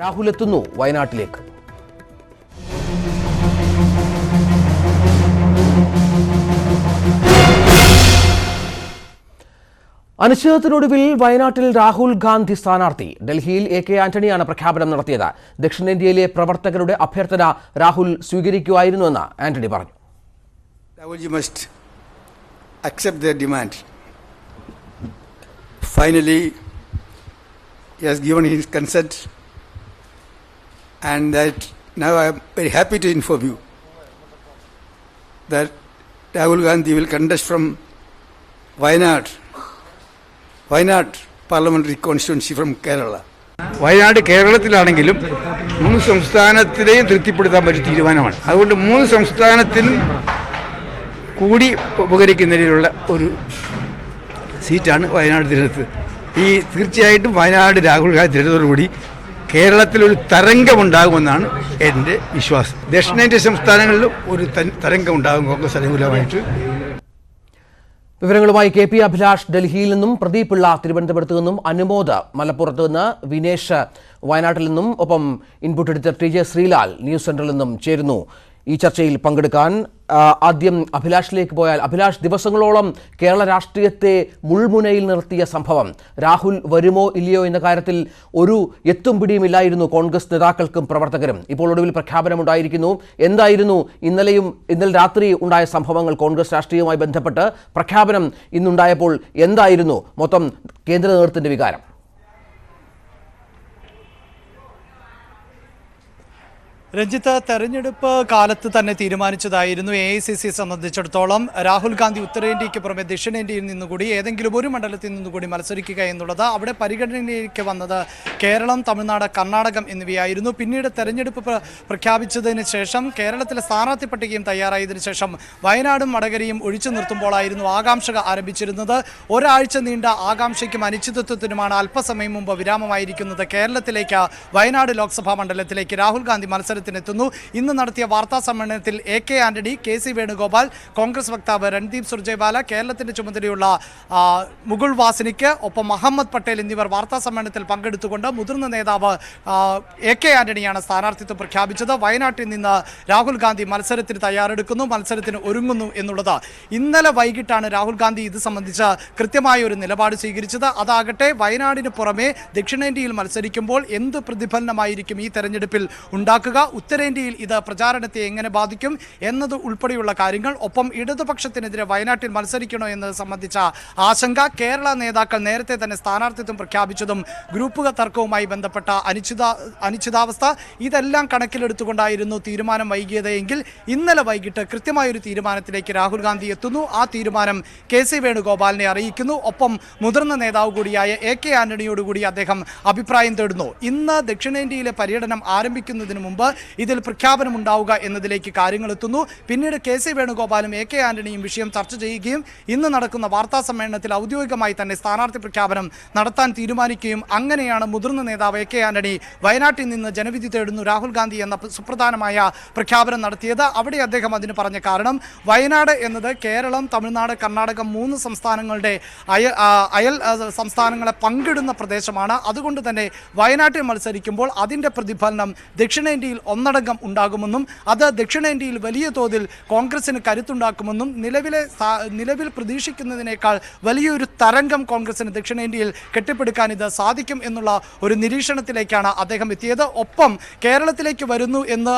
രാഹുൽ എത്തുന്നു വയനാട്ടിലേക്ക്. അനിശ്ചിതത്തിനൊടുവിൽ വയനാട്ടിൽ രാഹുൽ ഗാന്ധി സ്ഥാനാർത്ഥി. ഡൽഹിയിൽ എ കെ ആന്റണിയാണ് പ്രഖ്യാപനം നടത്തിയത്. ദക്ഷിണേന്ത്യയിലെ പ്രവർത്തകരുടെ അഭ്യർത്ഥന രാഹുൽ സ്വീകരിക്കുമായിരുന്നുവെന്ന് ആന്റണി പറഞ്ഞു. Finally demand. Finally, he has given his consent, and that now I am very happy to inform you that Rahul Gandhi will contest from Wayanad, Wayanad parliamentary constituency from Kerala. Wayanad കേരളത്തിലാണെങ്കിലും മൂന്ന് സംസ്ഥാനത്തിലെയും തൃപ്തിപ്പെടുത്താൻ പറ്റിയ തീരുമാനമാണ് അതുകൊണ്ട് മൂന്ന് സംസ്ഥാനത്തിനും കൂടി ഉപകരിക്കുന്ന രീതിയിലുള്ള ഒരു സീറ്റാണ് വയനാട് തിരഞ്ഞെടുത്ത് ഈ തീർച്ചയായിട്ടും വയനാട് രാഹുൽ ഗാന്ധി തിരഞ്ഞെടുത്തോടുകൂടി കേരളത്തിലൊരു തരംഗമുണ്ടാകുമെന്നാണ് എന്റെ വിശ്വാസം. ദക്ഷിണേന്ത്യ സംസ്ഥാനങ്ങളിലും ഒരു തരംഗം തരംഗമുണ്ടാകും കോൺഗ്രസ് അനുകൂലമായിട്ട്. വിവരങ്ങളുമായി കെ പി അഭിലാഷ് ഡൽഹിയിൽ നിന്നും പ്രദീപ് പിള്ള തിരുവനന്തപുരത്ത് നിന്നും അനുമോദ മലപ്പുറത്ത് നിന്ന് വിനേഷ് വയനാട്ടിൽ നിന്നും ഒപ്പം input editor T J Sreelal news സെന്ററിൽ നിന്നും ചേരുന്നു. ഈ ചർച്ചയിൽ പങ്കെടുക്കാൻ ആദ്യം അഭിലാഷിലേക്ക് പോയാൽ അഭിലാഷ് ദിവസങ്ങളോളം കേരള രാഷ്ട്രീയത്തെ മുൾമുനയിൽ നിർത്തിയ സംഭവം. രാഹുൽ വരുമോ ഇല്ലയോ എന്ന കാര്യത്തിൽ ഒരു എത്തും പിടിയുമില്ലായിരുന്നു കോൺഗ്രസ് നേതാക്കൾക്കും പ്രവർത്തകരും. ഇപ്പോൾ ഒടുവിൽ പ്രഖ്യാപനമുണ്ടായിരിക്കുന്നു. എന്തായിരുന്നു ഇന്നലെയും ഇന്നലെ രാത്രി ഉണ്ടായ സംഭവങ്ങൾ കോൺഗ്രസ് രാഷ്ട്രീയവുമായി ബന്ധപ്പെട്ട് പ്രഖ്യാപനം ഇന്നുണ്ടായപ്പോൾ എന്തായിരുന്നു? മൊത്തം കേന്ദ്ര നേതൃത്വത്തിന്റെ വികാരം. രഞ്ജിത്ത് തെരഞ്ഞെടുപ്പ് കാലത്ത് തന്നെ തീരുമാനിച്ചതായിരുന്നു എ ഐ സി സിയെ സംബന്ധിച്ചിടത്തോളം. രാഹുൽ ഗാന്ധി ഉത്തരേന്ത്യയ്ക്ക് പുറമെ ദക്ഷിണേന്ത്യയിൽ നിന്നുകൂടി ഏതെങ്കിലും ഒരു മണ്ഡലത്തിൽ നിന്നുകൂടി മത്സരിക്കുക എന്നുള്ളത് അവിടെ പരിഗണനയിലേക്ക് വന്നത് കേരളം തമിഴ്നാട് കർണാടകം എന്നിവയായിരുന്നു. പിന്നീട് തെരഞ്ഞെടുപ്പ് പ്ര- പ്രഖ്യാപിച്ചതിന് ശേഷം കേരളത്തിലെ സ്ഥാനാർത്ഥി പട്ടികയും തയ്യാറായതിനു ശേഷം വയനാടും വടകരയും ഒഴിച്ചു നിർത്തുമ്പോഴായിരുന്നു ആകാംക്ഷ ആരംഭിച്ചിരുന്നത്. ഒരാഴ്ച നീണ്ട ആകാംക്ഷയ്ക്കും അനിശ്ചിതത്വത്തിനുമാണ് അല്പസമയം മുമ്പ് വിരാമമായിരിക്കുന്നത് കേരളത്തിലേക്ക് വയനാട് ലോക്സഭാ മണ്ഡലത്തിലേക്ക്. രാഹുൽ ഗാന്ധി മത്സരത്തിനെത്തുന്നു ഇന്ന് നടത്തിയ വാർത്താ സമ്മേളനത്തിൽ A K Antony K C Venugopal Congress വക്താവ് രൺദീപ് സുർജേവാല കേരളത്തിന്റെ ചുമതലയുള്ള മുകുൾ വാസിനിക്ക് ഒപ്പം മുഹമ്മദ് പട്ടേൽ എന്നിവർ വാർത്താ സമ്മേളനത്തിൽ പങ്കെടുത്തുകൊണ്ട് മുതിർന്ന നേതാവ് എ കെ ആന്റണിയാണ് സ്ഥാനാർത്ഥിത്വം പ്രഖ്യാപിച്ചത്. വയനാട്ടിൽ നിന്ന് രാഹുൽ ഗാന്ധി മത്സരത്തിന് തയ്യാറെടുക്കുന്നു മത്സരത്തിന് ഒരുങ്ങുന്നു എന്നുള്ളത്. ഇന്നലെ വൈകിട്ടാണ് രാഹുൽ ഗാന്ധി ഇത് സംബന്ധിച്ച് കൃത്യമായ ഒരു നിലപാട് സ്വീകരിച്ചത്. അതാകട്ടെ വയനാടിന് പുറമെ ദക്ഷിണേന്ത്യയിൽ മത്സരിക്കുമ്പോൾ എന്ത് പ്രതിഫലനമായിരിക്കും ഈ തെരഞ്ഞെടുപ്പിൽ ഉണ്ടാക്കുക? ഉത്തരേന്ത്യയിൽ ഇത് പ്രചാരണത്തെ എങ്ങനെ ബാധിക്കും എന്നത് ഉൾപ്പെടെയുള്ള കാര്യങ്ങൾ ഒപ്പം ഇടതുപക്ഷത്തിനെതിരെ വയനാട്ടിൽ മത്സരിക്കണോ എന്നത് സംബന്ധിച്ച ആശങ്ക കേരള നേതാക്കൾ നേരത്തെ തന്നെ സ്ഥാനാർത്ഥിത്വം പ്രഖ്യാപിച്ചതും ഗ്രൂപ്പ് തർക്കവുമായി ബന്ധപ്പെട്ട അനിശ്ചിത അനിശ്ചിതാവസ്ഥ ഇതെല്ലാം കണക്കിലെടുത്തുകൊണ്ടായിരുന്നു തീരുമാനം വൈകിയത് എങ്കിൽ ഇന്നലെ വൈകിട്ട് കൃത്യമായൊരു തീരുമാനത്തിലേക്ക് രാഹുൽ ഗാന്ധി എത്തുന്നു. ആ തീരുമാനം കെ സി വേണുഗോപാലിനെ അറിയിക്കുന്നു. ഒപ്പം മുതിർന്ന നേതാവ് കൂടിയായ എ കെ ആന്റണിയോടുകൂടി അദ്ദേഹം അഭിപ്രായം തേടുന്നു. ഇന്ന് ദക്ഷിണേന്ത്യയിലെ പര്യടനം ആരംഭിക്കുന്നതിന് മുമ്പ് ഇതിൽ പ്രഖ്യാപനം ഉണ്ടാവുക എന്നതിലേക്ക് കാര്യങ്ങൾ എത്തുന്നു. പിന്നീട് കെ സി വേണുഗോപാലും എ കെ ആന്റണിയും വിഷയം ചർച്ച ചെയ്യുകയും ഇന്ന് നടക്കുന്ന വാർത്താ സമ്മേളനത്തിൽ ഔദ്യോഗികമായി തന്നെ സ്ഥാനാർത്ഥി പ്രഖ്യാപനം നടത്താൻ തീരുമാനിക്കുകയും അങ്ങനെയാണ് മുതിർന്ന നേതാവ് എ കെ ആന്റണി വയനാട്ടിൽ നിന്ന് ജനവിധി തേടുന്നു. രാഹുൽ ഗാന്ധി എന്ന സുപ്രധാനമായ പ്രഖ്യാപനം നടത്തിയത് അവിടെ അദ്ദേഹം അതിന് പറഞ്ഞ കാരണം വയനാട് എന്നത് കേരളം തമിഴ്നാട് കർണാടകം മൂന്ന് സംസ്ഥാനങ്ങളുടെ അയൽ അയൽ സംസ്ഥാനങ്ങളെ പങ്കിടുന്ന പ്രദേശമാണ്. അതുകൊണ്ട് തന്നെ വയനാട്ടിൽ മത്സരിക്കുമ്പോൾ അതിന്റെ പ്രതിഫലനം ദക്ഷിണേന്ത്യയിൽ ഒന്നടങ്കം ഉണ്ടാകുമെന്നും അത് ദക്ഷിണേന്ത്യയിൽ വലിയ തോതിൽ കോൺഗ്രസിന് കരുത്തുണ്ടാക്കുമെന്നും നിലവിലെ നിലവിൽ പ്രതീക്ഷിക്കുന്നതിനേക്കാൾ വലിയൊരു തരംഗം കോൺഗ്രസിന് ദക്ഷിണേന്ത്യയിൽ കെട്ടിപ്പടുക്കാൻ ഇത് സാധിക്കും എന്നുള്ള ഒരു നിരീക്ഷണത്തിലേക്കാണ് അദ്ദേഹം എത്തിയത്. ഒപ്പം കേരളത്തിലേക്ക് വരുന്നു എന്ന്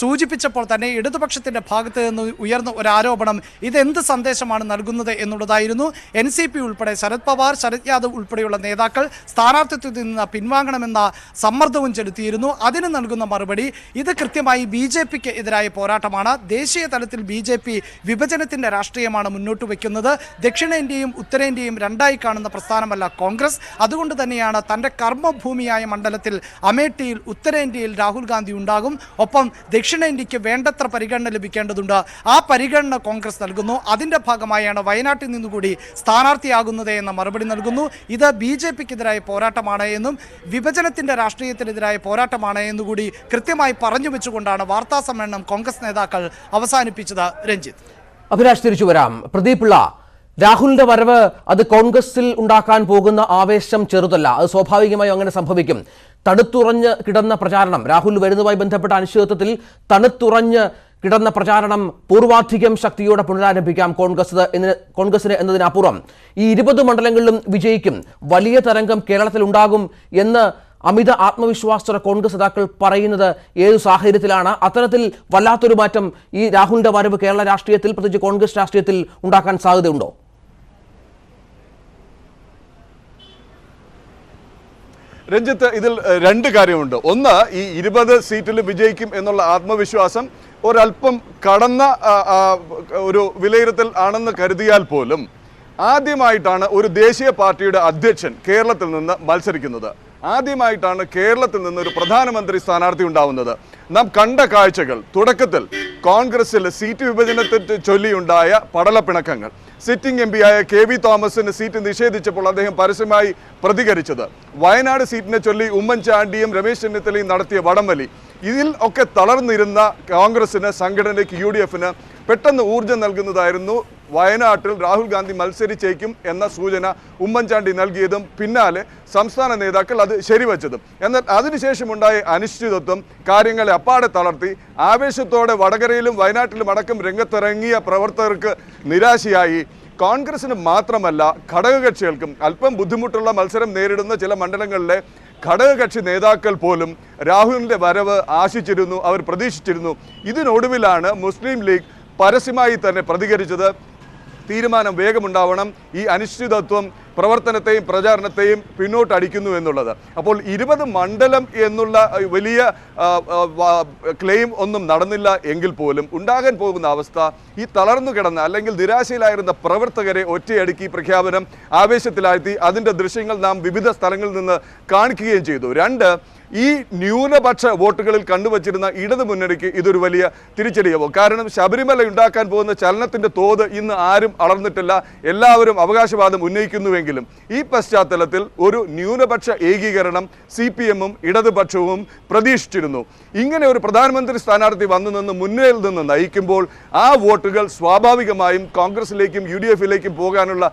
സൂചിപ്പിച്ചപ്പോൾ തന്നെ ഇടതുപക്ഷത്തിന്റെ ഭാഗത്ത് നിന്ന് ഉയർന്ന ഒരു ആരോപണം ഇതെന്ത് സന്ദേശമാണ് നൽകുന്നത് എന്നുള്ളതായിരുന്നു. എൻ സി പി ഉൾപ്പെടെ ശരത് പവാർ ശരത് യാദവ് ഉൾപ്പെടെയുള്ള നേതാക്കൾ സ്ഥാനാർത്ഥിത്വത്തിൽ നിന്ന് പിൻവാങ്ങണമെന്ന സമ്മർദ്ദവും ചെലുത്തിയിരുന്നു. അതിന് നൽകുന്ന മറുപടി ഇത് കൃത്യമായി ബി ജെ പിക്ക് എതിരായ പോരാട്ടമാണ്. ദേശീയ തലത്തിൽ ബി ജെ പി വിഭജനത്തിന്റെ രാഷ്ട്രീയമാണ് മുന്നോട്ട് വയ്ക്കുന്നത്. ദക്ഷിണേന്ത്യയും ഉത്തരേന്ത്യയും രണ്ടായി കാണുന്ന പ്രസ്ഥാനമല്ല കോൺഗ്രസ്. അതുകൊണ്ട് തന്നെയാണ് തന്റെ കർമ്മഭൂമിയായ മണ്ഡലത്തിൽ അമേഠിയിൽ ഉത്തരേന്ത്യയിൽ രാഹുൽ ഗാന്ധി ഉണ്ടാകും. ഒപ്പം ദക്ഷിണേന്ത്യക്ക് വേണ്ടത്ര പരിഗണന ലഭിക്കേണ്ടതുണ്ട്. ആ പരിഗണന കോൺഗ്രസ് നൽകുന്നു. അതിന്റെ ഭാഗമായാണ് വയനാട്ടിൽ നിന്നുകൂടി സ്ഥാനാർത്ഥിയാകുന്നത് എന്ന മറുപടി നൽകുന്നു. ഇത് ബി ജെ പിക്കെതിരായ പോരാട്ടമാണ് എന്നും വിഭജനത്തിന്റെ രാഷ്ട്രീയത്തിനെതിരായ പോരാട്ടമാണ് എന്നുകൂടി കൃത്യമായി പറഞ്ഞു വെച്ചുകൊണ്ടാണ് വാർത്താ സമ്മേളനം കോൺഗ്രസ് നേതാക്കൾ അവസാനിപ്പിച്ചത് രഞ്ജിത്ത്. അഭിലാഷ് തിരിച്ചു വരാം. പ്രദീപ് ഉള്ള രാഹുലിന്റെ വരവ് അത് കോൺഗ്രസിൽ ഉണ്ടാക്കാൻ പോകുന്ന ആവേശം ചെറുതല്ല. അത് സ്വാഭാവികമായും അങ്ങനെ സംഭവിക്കും. തണുത്തുറഞ്ഞ് കിടന്ന പ്രചാരണം രാഹുൽ വരുന്നതുമായി ബന്ധപ്പെട്ട അനിശ്ചിതത്വത്തിൽ തണുത്തുറഞ്ഞ് കിടന്ന പ്രചാരണം പൂർവാധികം ശക്തിയോടെ പുനരാരംഭിക്കാം കോൺഗ്രസ് കോൺഗ്രസിന് എന്നതിനപ്പുറം ഈ ഇരുപത് മണ്ഡലങ്ങളിലും വിജയിക്കും. വലിയ തരംഗം കേരളത്തിൽ ഉണ്ടാകും എന്ന് അമിത ആത്മവിശ്വാസത്തോടെ കോൺഗ്രസ് നേതാക്കൾ പറയുന്നത് ഏത് സാഹചര്യത്തിലാണ്? അത്തരത്തിൽ വല്ലാത്തൊരു മാറ്റം ഈ രാഹുലിന്റെ വരവ് കേരള രാഷ്ട്രീയത്തിൽ പ്രത്യേകിച്ച് കോൺഗ്രസ് രാഷ്ട്രീയത്തിൽ ഉണ്ടാക്കാൻ സാധ്യതയുണ്ടോ? രഞ്ജിത്ത് ഇതിൽ രണ്ട് കാര്യമുണ്ട്. ഒന്ന് ഈ ഇരുപത് സീറ്റിൽ വിജയിക്കും എന്നുള്ള ആത്മവിശ്വാസം ഒരല്പം കടന്ന ഒരു വിലയിരുത്തൽ ആണെന്ന് കരുതിയാൽ പോലും ആദ്യമായിട്ടാണ് ഒരു ദേശീയ പാർട്ടിയുടെ അധ്യക്ഷൻ കേരളത്തിൽ നിന്ന് മത്സരിക്കുന്നത്. ആദ്യമായിട്ടാണ് കേരളത്തിൽ നിന്ന് ഒരു പ്രധാനമന്ത്രി സ്ഥാനാർത്ഥി ഉണ്ടാവുന്നത്. നാം കണ്ട കാഴ്ചകൾ തുടക്കത്തിൽ കോൺഗ്രസിൽ സീറ്റ് വിഭജനത്തെ ചൊല്ലിയുണ്ടായ പടലപ്പിണക്കങ്ങൾ. സിറ്റിംഗ് എം പിയായ കെ വി തോമസിന് സീറ്റ് നിഷേധിച്ചപ്പോൾ അദ്ദേഹം പരസ്യമായി പ്രതികരിച്ചത്. വയനാട് സീറ്റിനെ ചൊല്ലി ഉമ്മൻചാണ്ടിയും രമേശ് ചെന്നിത്തലയും നടത്തിയ വടംവലി. ഇതിൽ ഒക്കെ തളർന്നിരുന്ന കോൺഗ്രസിന് സംഘടനയ്ക്ക് യു ഡി എഫിന് പെട്ടെന്ന് ഊർജം നൽകുന്നതായിരുന്നു വയനാട്ടിൽ രാഹുൽ ഗാന്ധി മത്സരിച്ചേക്കും എന്ന സൂചന ഉമ്മൻചാണ്ടി നൽകിയതും പിന്നാലെ സംസ്ഥാന നേതാക്കൾ അത് ശരിവച്ചതും. എന്നാൽ അതിനുശേഷമുണ്ടായ അനിശ്ചിതത്വം കാര്യങ്ങളെ അപ്പാടെ തളർത്തി ആവേശത്തോടെ വടകരയിലും വയനാട്ടിലും അടക്കം രംഗത്തിറങ്ങിയ പ്രവർത്തകർക്ക് നിരാശയായി. കോൺഗ്രസിന് മാത്രമല്ല ഘടകകക്ഷികൾക്കും അല്പം ബുദ്ധിമുട്ടുള്ള മത്സരം നേരിടുന്ന ചില മണ്ഡലങ്ങളിലെ ഘടകകക്ഷി നേതാക്കൾ പോലും രാഹുലിന്റെ വരവ് ആശിച്ചിരുന്നു അവർ പ്രതീക്ഷിച്ചിരുന്നു. ഇതിനൊടുവിലാണ് മുസ്ലിം ലീഗ് പരസ്യമായി തന്നെ പ്രതികരിച്ചത്. തീരുമാനം വേഗമുണ്ടാവണം. ഈ അനിശ്ചിതത്വം പ്രവർത്തനത്തെയും പ്രചാരണത്തെയും പിന്നോട്ട് അടിക്കുന്നു എന്നുള്ളത്. അപ്പോൾ ഇരുപത് മണ്ഡലം എന്നുള്ള വലിയ ക്ലെയിം ഒന്നും നടന്നില്ല എങ്കിൽ പോലും ഉണ്ടാകാൻ പോകുന്ന അവസ്ഥ ഈ തളർന്നു കിടന്ന അല്ലെങ്കിൽ നിരാശയിലായിരുന്ന പ്രവർത്തകരെ ഒറ്റയടുക്കി പ്രഖ്യാപനം ആവേശത്തിലാഴ്ത്തി അതിന്റെ ദൃശ്യങ്ങൾ നാം വിവിധ സ്ഥലങ്ങളിൽ നിന്ന് കാണിക്കുകയും ചെയ്തു. രണ്ട് ഈ ന്യൂനപക്ഷ വോട്ടുകളിൽ കണ്ടുവച്ചിരുന്ന ഇടതു മുന്നണിക്ക് ഇതൊരു വലിയ തിരിച്ചടിയാവും. കാരണം ശബരിമല ഉണ്ടാക്കാൻ പോകുന്ന ചലനത്തിന്റെ തോത് ഇന്ന് ആരും അളർന്നിട്ടില്ല എല്ലാവരും അവകാശവാദം ഉന്നയിക്കുന്നുവെങ്കിലും ഈ പശ്ചാത്തലത്തിൽ ഒരു ന്യൂനപക്ഷ ഏകീകരണം സി പി എമ്മും ഇടതുപക്ഷവും പ്രതീക്ഷിച്ചിരുന്നു. ഇങ്ങനെ ഒരു പ്രധാനമന്ത്രി സ്ഥാനാർത്ഥി വന്നു നിന്ന് മുന്നിൽ നിന്ന് നയിക്കുമ്പോൾ ആ വോട്ടുകൾ സ്വാഭാവികമായും കോൺഗ്രസിലേക്കും യു ഡി എഫിലേക്കും പോകാനുള്ള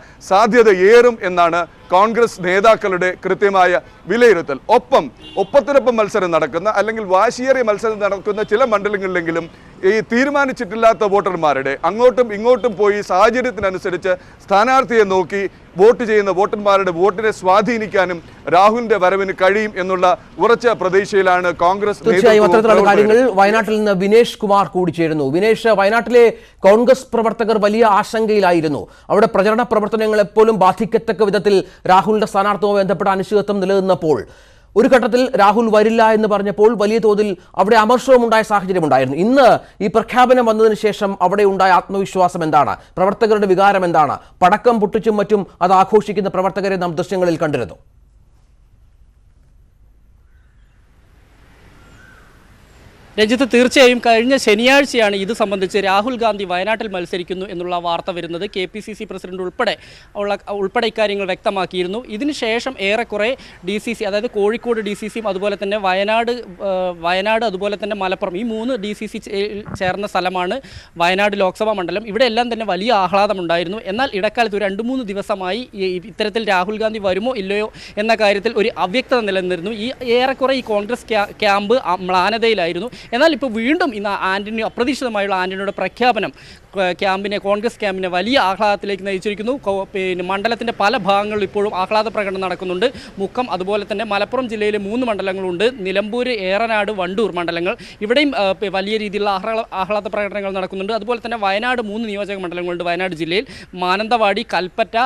എന്നാണ് കോൺഗ്രസ് നേതാക്കളുടെ കൃത്യമായ വിലയിരുത്തൽ. ഒപ്പം ഒപ്പത്തിനൊപ്പം മത്സരം നടക്കുന്ന അല്ലെങ്കിൽ വാശിയേറിയ മത്സരം നടക്കുന്ന ചില മണ്ഡലങ്ങളിലെങ്കിലും ഈ തീരുമാനിച്ചിട്ടില്ലാത്ത വോട്ടർമാരുടെ അങ്ങോട്ടും ഇങ്ങോട്ടും പോയി സാഹചര്യത്തിനനുസരിച്ച് സ്ഥാനാർത്ഥിയെ നോക്കി വോട്ട് ചെയ്യുന്ന വോട്ടർമാരുടെ വോട്ടിനെ സ്വാധീനിക്കാനും രാഹുലിന്റെ വരവിന് കഴിയും എന്നുള്ള ഉറച്ച പ്രതീക്ഷയിലാണ് കോൺഗ്രസ് തീർച്ചയായും നേതൃത്വവും അത്തരത്തിലുള്ള കാര്യങ്ങൾ വയനാട്ടിൽ നിന്ന് വിനേഷ് കുമാർ കൂടി ചേരുന്നു വിനേഷ് വയനാട്ടിലെ കോൺഗ്രസ് പ്രവർത്തകർ വലിയ ആശങ്കയിലായിരുന്നു. അവിടെ പ്രചരണ പ്രവർത്തനങ്ങൾ എപ്പോഴും ബാധിക്കത്തക്ക വിധത്തിൽ രാഹുലിന്റെ സ്ഥാനാർത്ഥിയുമായി ബന്ധപ്പെട്ട അനിശ്ചിതത്വം നിലനിന്നപ്പോൾ ഒരു ഘട്ടത്തിൽ രാഹുൽ വരില്ല എന്ന് പറഞ്ഞപ്പോൾ വലിയ തോതിൽ അവിടെ അമർഷവും ഉണ്ടായ സാഹചര്യം ഉണ്ടായിരുന്നു ഇന്ന് ഈ പ്രഖ്യാപനം വന്നതിന് ശേഷം അവിടെ ഉണ്ടായ ആത്മവിശ്വാസം എന്താണ്? പ്രവർത്തകരുടെ വികാരം എന്താണ്? പടക്കം പൊട്ടിച്ചും മറ്റും അത് ആഘോഷിക്കുന്ന പ്രവർത്തകരെ നാം ദൃശ്യങ്ങളിൽ കണ്ടിരുന്നു. രഞ്ജിത്ത് തീർച്ചയായും കഴിഞ്ഞ ശനിയാഴ്ചയാണ് ഇത് സംബന്ധിച്ച് രാഹുൽ ഗാന്ധി വയനാട്ടിൽ മത്സരിക്കുന്നു എന്നുള്ള വാർത്ത വരുന്നത്. K P C C president ഉൾപ്പെടെ ഉള്ള ഉൾപ്പെടെ ഇക്കാര്യങ്ങൾ വ്യക്തമാക്കിയിരുന്നു. ഇതിനുശേഷം ഏറെക്കുറെ ഡി സി സി അതായത് കോഴിക്കോട് ഡി സി സിയും അതുപോലെ തന്നെ വയനാട് വയനാട് അതുപോലെ തന്നെ മലപ്പുറം ഈ മൂന്ന് ഡി സി സി ചേർന്ന സ്ഥലമാണ് വയനാട് ലോക്സഭാ മണ്ഡലം. ഇവിടെ എല്ലാം തന്നെ വലിയ ആഹ്ലാദമുണ്ടായിരുന്നു. എന്നാൽ ഇടക്കാലത്ത് ഒരു രണ്ട് മൂന്ന് ദിവസമായി ഇത്തരത്തിൽ രാഹുൽ ഗാന്ധി വരുമോ ഇല്ലയോ എന്ന കാര്യത്തിൽ ഒരു അവ്യക്തത നിലനിന്നിരുന്നു. ഈ ഏറെക്കുറെ ഈ കോൺഗ്രസ് ക്യാമ്പ് മ്ലാനതയിലായിരുന്നു. എന്നാൽ ഇപ്പോൾ വീണ്ടും ഇന്ന് ആന്റണി അപ്രതീക്ഷിതമായുള്ള ആന്റണിയുടെ പ്രഖ്യാപനം ക്യാമ്പിനെ കോൺഗ്രസ് ക്യാമ്പിനെ വലിയ ആഹ്ലാദത്തിലേക്ക് നയിച്ചിരിക്കുന്നു. പിന്നെ മണ്ഡലത്തിന്റെ പല ഭാഗങ്ങളിൽ ഇപ്പോഴും ആഹ്ലാദ പ്രകടനം നടക്കുന്നുണ്ട്. മുക്കം അതുപോലെ തന്നെ മലപ്പുറം ജില്ലയിലെ മൂന്ന് മണ്ഡലങ്ങളുണ്ട്. നിലമ്പൂർ ഏറനാട് വണ്ടൂർ മണ്ഡലങ്ങൾ. ഇവിടെയും വലിയ രീതിയിലുള്ള ആഹ്ലാദ പ്രകടനങ്ങൾ നടക്കുന്നുണ്ട്. അതുപോലെ തന്നെ വയനാട് മൂന്ന് നിയോജക മണ്ഡലങ്ങളുണ്ട് വയനാട് ജില്ലയിൽ. മാനന്തവാടി കൽപ്പറ്റ